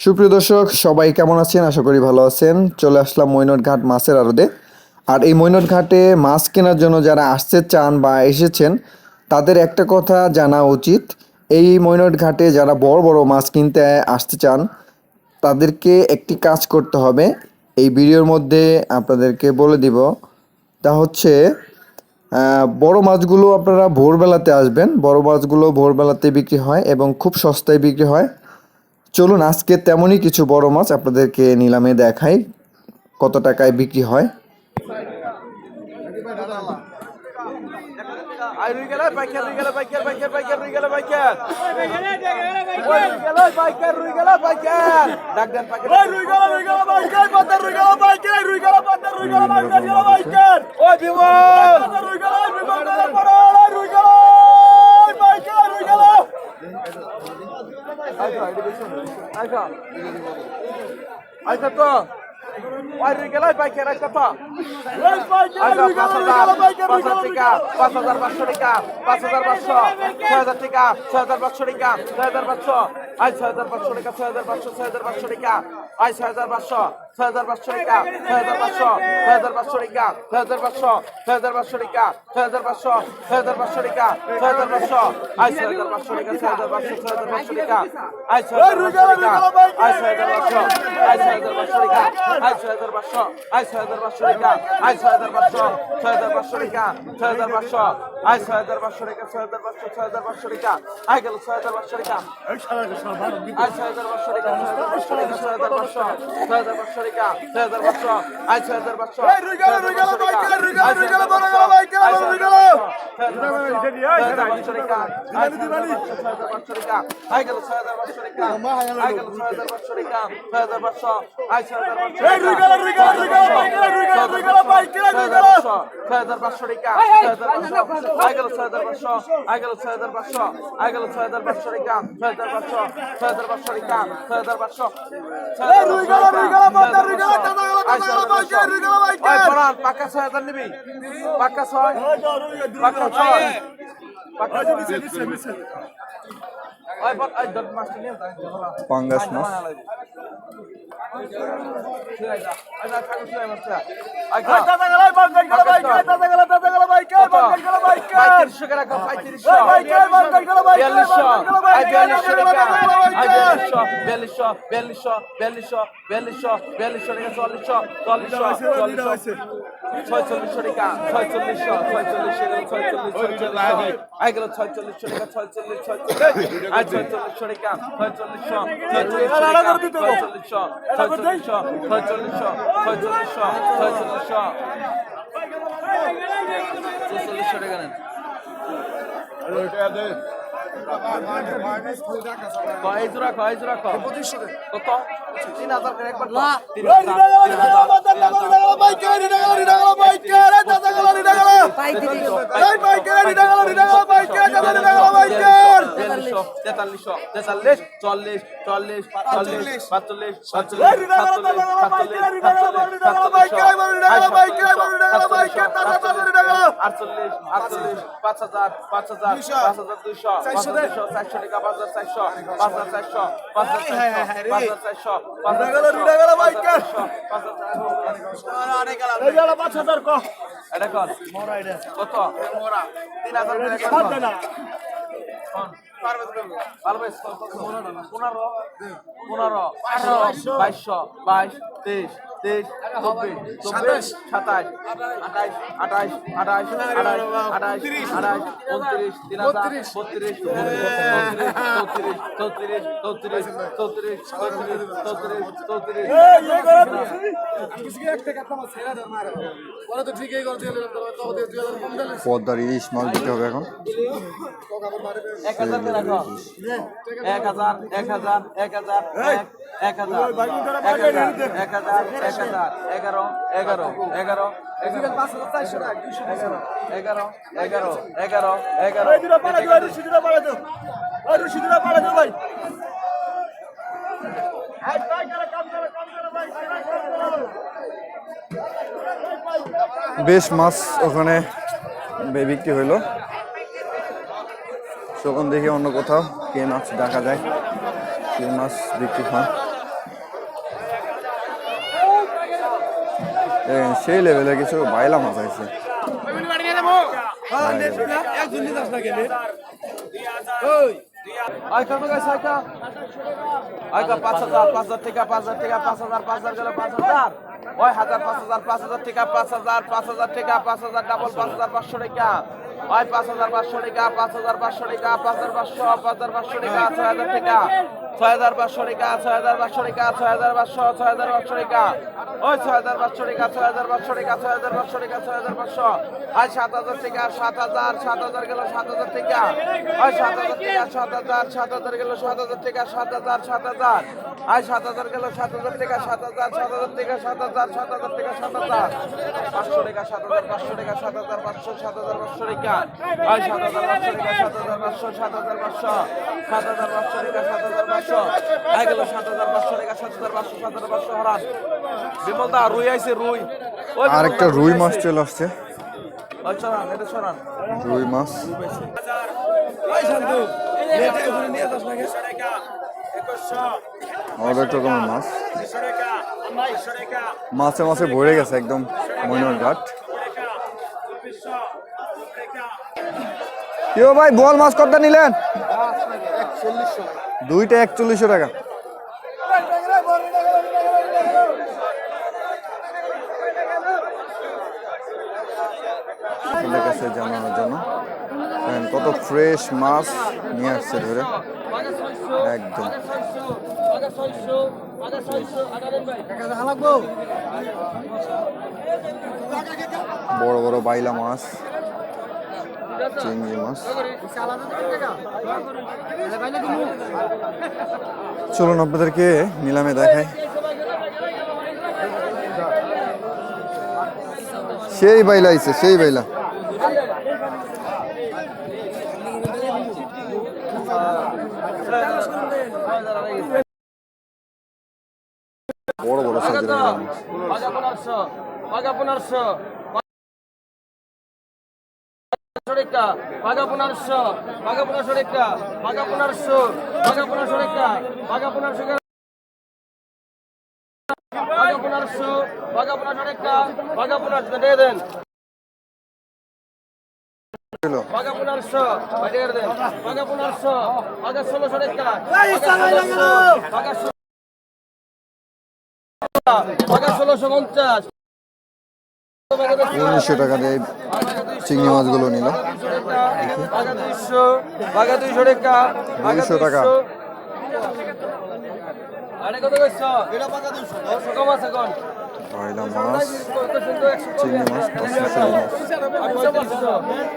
সুপ্রিয় দর্শক, সবাই কেমন আছেন? আশা করি ভালো আছেন। চলে আসলাম মৈনট ঘাট মাছের আড়তে। আর এই মৈনট ঘাটে মাছ কেনার জন্য যারা আসতে চান বা এসেছেন, তাদের একটা কথা জানা উচিত। এই মৈনট ঘাটে যারা বড় বড় মাছ কিনতে আসতে চান, তাদেরকে একটি কাজ করতে হবে। এই ভিডিওর মধ্যে আপনাদেরকে বলে দিব। তা হচ্ছে বড় মাছগুলো আপনারা ভোরবেলাতে আসবেন। বড় মাছগুলো ভোরবেলাতে বিক্রি হয় এবং খুব সস্তায় বিক্রি হয়। চলুন আজকে তেমনই কিছু বড় মাছ আপনাদেরকে নিলামে দেখাই কত টাকায় বিক্রি হয় আইসা আইসা তো। ওই রুই গেল বাইকার পাঁচ হাজার, পাঁচ হাজার টাকা, পাঁচ হাজার পাঁচশো টাকা, পাঁচ হাজার পাঁচশো, ছয় হাজার টাকা, ছয় হাজার পাঁচশো টাকা, ছয় হাজার পাঁচশো, আই ছয় হাজার পাঁচশো টাকা, ছয় হাজার পাঁচশো, ছয় হাজার পাঁচশো টাকা, আই ছয় হাজার পাঁচশো, ছয় হাজার পাঁচশো টাকা, ছয় হাজার পাঁচশো, ছয় হাজার পাঁচশো টাকা, ছয় হাজার পাঁচশো, ছয় হাজার পাঁচশো টাকা, ছয় হাজার পাঁচশো, ছয় হাজার পাঁচশো টাকা, ছয় হাজার পাঁচশো, আই ছয় হাজার পাঁচশো টাকা, ছয় হাজার পাঁচশো, ছয় হাজার পাঁচশো টাকা, আই ছয় হাজার পাঁচশো আই ছয় হাজার পাঁচশো, ছয় হাজার পাঁচশো আই ছয় হাজার পাঁচশো, আই ছয় হাজার পাঁচশো টাকা, আই ছয় হাজার পাঁচশো, ছয় হাজার পাঁচশো টাকা, ছয় হাজার পাঁচশো, আই ছয় হাজার পাঁচশো টাকা, ছয় হাজার পাঁচশো, ছয় হাজার পাঁচশো টাকা, আই গেল ছয় হাজার পাঁচশো টাকা, আই ছয় হাজার পাঁচশো টাকা, ছয় হাজার পাঁচশো টাকা, ছয় হাজার পাঁচশো, পাঁচশো ছয় হাজার পাঁচশো রেখা ছয় হাজার পাঁচশো আই ছয় হাজার পাঁচশো ছয় হাজার পাঁচশো রেখা ছয় হাজার পাঁচশো ছয় হাজার পাঁচশো রেখা ছয় হাজার পাঁচশো ছয় হাজার পাঁচশো পাকা ছয় হাজার নিবি? পাকা ছয়? পাকা ছয়? পাকা পাঙ্গাস মাছ ছয়চল্লিশশো টাকা ছয়চল্লিশশো ছয়চল্লিশশো ছয়চল্লিশ আই গেল ছয়চল্লিশশো টাকা ছয়চল্লিশ ছয়চল্লিশ আই ছয়চল্লিশশো টাকা ছয়চল্লিশশো ছয়চল্লিশশো ছয়চল্লিশশো ছয়চল্লিশশো ছয়চল্লিশশো ছয়চল্লিশশো ছয়চল্লিশশো টাকা নেন কয় জোড়া কয় জোড়া কত তিন হাজার করে একবার তিন হাজার তিন হাজার বিয়াল্লিশশো তেতাল্লিশশো তেতাল্লিশ চল্লিশ চল্লিশ চল্লিশ পাঁচচল্লিশ পাঁচচল্লিশ আটচল্লিশ আটচল্লিশ পাঁচ হাজার পাঁচ হাজার পাঁচ হাজার দুইশো পাঁচ হাজার দুইশো চারশো টাকা পাঁচ হাজার চারশো পাঁচ হাজার চারশো পাঁচ হাজার চারশো পাঁচ হাজার চারশো পাঁচ হাজার চারশো এটা কর কত তিন হাজার পনেরো পনেরো বাইশ তেইশ তেইশ চব্বিশ চব্বিশ সাতাশ আঠাইশ আঠাইশ আঠাইশ আঠাইশ আঠাইশ উনত্রিশ তিন বত্রিশ চৌত্রিশ চৌত্রিশ চৌত্রিশ চৌত্রিশ চৌত্রিশ চৌত্রিশ চৌত্রিশ পদ্মার ইলিশ মাছ দিতে হবে এখন। এক এক এক এক এক এক বেশ মাছ ওখানে বিক্রি হইল। তখন দেখি অন্য কোথাও কে মাছ দেখা যায় কে মাছ বিক্রি হয় সেই লেভেলে কিছু বাইলা মাছ আছে পাঁচ হাজার পাঁচ হাজার টাকা পাঁচ হাজার টাকা পাঁচ হাজার পাঁচ হাজার পাঁচ হাজার হাজার পাঁচ হাজার পাঁচ হাজার টাকা পাঁচ হাজার পাঁচ হাজার টাকা পাঁচ হাজার ডাবল পাঁচ হাজার পাঁচশো টাকা পাঁচ হাজার পাঁচশো টাকা, পাঁচ হাজার পাঁচশো টাকা, পাঁচ হাজার পাঁচশো, পাঁচ হাজার পাঁচশো টাকা, ছয় হাজার টাকা। ছয় হাজার পাঁচশো টাকা ছয় হাজার পাঁচশো টাকা ছয় হাজার পাঁচশো ছয় হাজার পাঁচশো টাকা ওই ছয় হাজার পাঁচশো টাকা ছয় হাজার পাঁচশো টাকা ছয় হাজার পাঁচশো টাকা ছয় হাজার পাঁচশো আর সাত হাজার টাকা সাত হাজার সাত হাজার গেল সাত হাজার টাকা ওই সাত হাজার টাকা সাত হাজার সাত হাজার গেল সাত হাজার টাকা সাত হাজার সাত হাজার আর সাত হাজার গেল সাত হাজার টাকা সাত হাজার সাত হাজার টাকা সাত হাজার সাত হাজার টাকা সাত হাজার পাঁচশো টাকা সাত হাজার পাঁচশো টাকা সাত হাজার পাঁচশো সাত হাজার পাঁচশো টাকা আর সাত হাজার পাঁচশো টাকা সাত হাজার পাঁচশো সাত হাজার পাঁচশো সাত হাজার পাঁচশো টাকা সাত হাজার পাঁচশো। আর গেল সাত হাজার পাঁচশো টাকা সাত হাজার পাঁচশো সাত হাজার পাঁচশো হারান। বিমল দা রুই আইছে রুই। আর একটা রুই মাছ চলে আসছে। ওই সরান এটা সরান। রুই মাছ। রকমের মাছ। মাছে মাছে ভরে গেছে একদম ময়নার ঘাট। কেউ ভাই বল মাছ কতটা নিলেন? দুইটা একচল্লিশশো টাকা। জানানোর জন্য। কত ফ্রেশ মাছ নিয়ে আসছে ধরে। একদম। বড় বড় বাইলা মাছ। চিংড়ি মাছ চলুন আপনাদেরকে নিলামে দেখাই। সেই বাইলা আইছে সেই বাইলা। বড় বড় সাইজের মাছ পাগা পনেরোশো পাগা পনেরোশো টাকা পাগা পনেরোশো পাগা পনেরোশো টাকা পাগা পনেরোশো পাগা পনেরোশো পাগা পনেরোশো পনেরোশো পাগা পনেরোশো দিয়ে দেন। পনেরোশো দিয়ে দেন পাগা পনেরোশো পাগা ষোলোশো পাগা ষোলো পাগা ষোলোশো পঞ্চাশ। উনিশশো টাকা দিয়ে চিংড়ি মাছগুলো নিল। বাঘা দুইশো বাঘা দুইশো টাকা। 200 টাকা। আরে কত এটা বাঘা কম আছে কোন? বাইলা মাছ চিংড়ি মাছ পঁচিশশো মাছ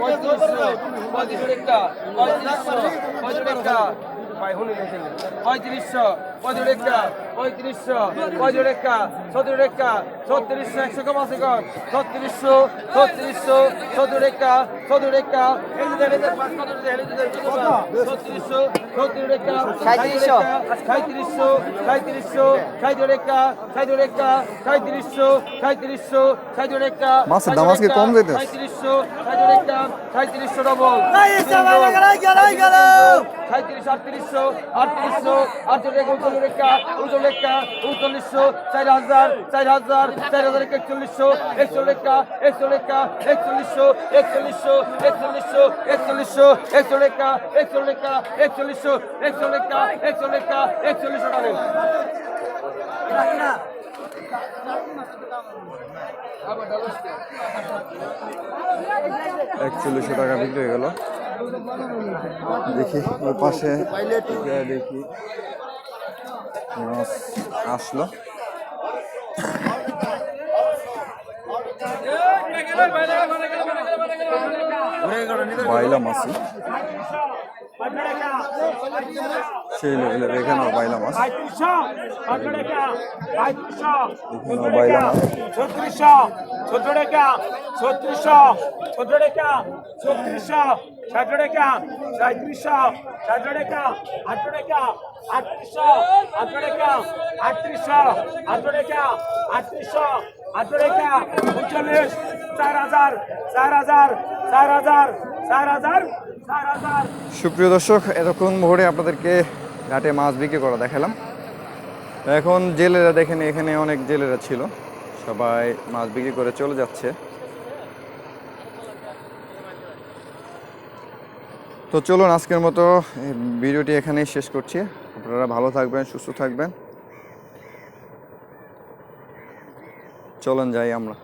পঁয়ত্রিশশো। টাকা পঁয়ত্রিশশো। পঁয়ত্রিশ টাকা পঁয়ত্রিশশো পঁয়ত্রিশ টাকা পঁয়ত্রিশশো পঁয়ত্রিশ টাকা সত্তর টাকা ছত্রিশশো একশো কম আছে কম ছত্রিশশো ছত্রিশশো সত্তর টাকা সত্তর টাকা ছত্রিশশো সত্তর টাকা সাঁত্রিশশো সাঁত্রিশশো সাঁত্রিশশো সাঁত্রিশ টাকা সাঁত্রিশ টাকা সাঁত্রিশশো সাঁত্রিশশো সাঁত্রিশ টাকা মাছের দাম আজকে কম যাইতেছে। সাঁত্রিশশো সাঁত্রিশ টাকা সাঁত্রিশশো ডবল সাঁত্রিশ আটত্রিশশো আটত্রিশশো আটচল্লিশ হাজার একচল্লিশশো টাকা। টাকা বিক্রি হয়ে গেল। দেখি ওই পাশে দেখি। আসলো। বাইলা মাছ। সেই লেভেলের ষাট টাকা, সাঁত্রিশশো ষাট টাকা আট টাকা, আটত্রিশশো আট টাকা, আটত্রিশশো আট টাকা, আটত্রিশশো আট টাকা, উনচল্লিশ, চার হাজার চার হাজার চার হাজার চার হাজার চার হাজার। সুপ্রিয় দর্শক, এতক্ষণ ভোরে আপনাদেরকে ঘাটে মাছ বিক্রি করা দেখালাম। এখন জেলেরা দেখেন, এখানে অনেক জেলেরা ছিল। সবাই মাছ বিক্রি করে চলে যাচ্ছে। তো চলুন আজকের মতো ভিডিওটি এখানেই শেষ করছি। আপনারা ভালো থাকবেন, সুস্থ থাকবেন। চলুন যাই আমরা।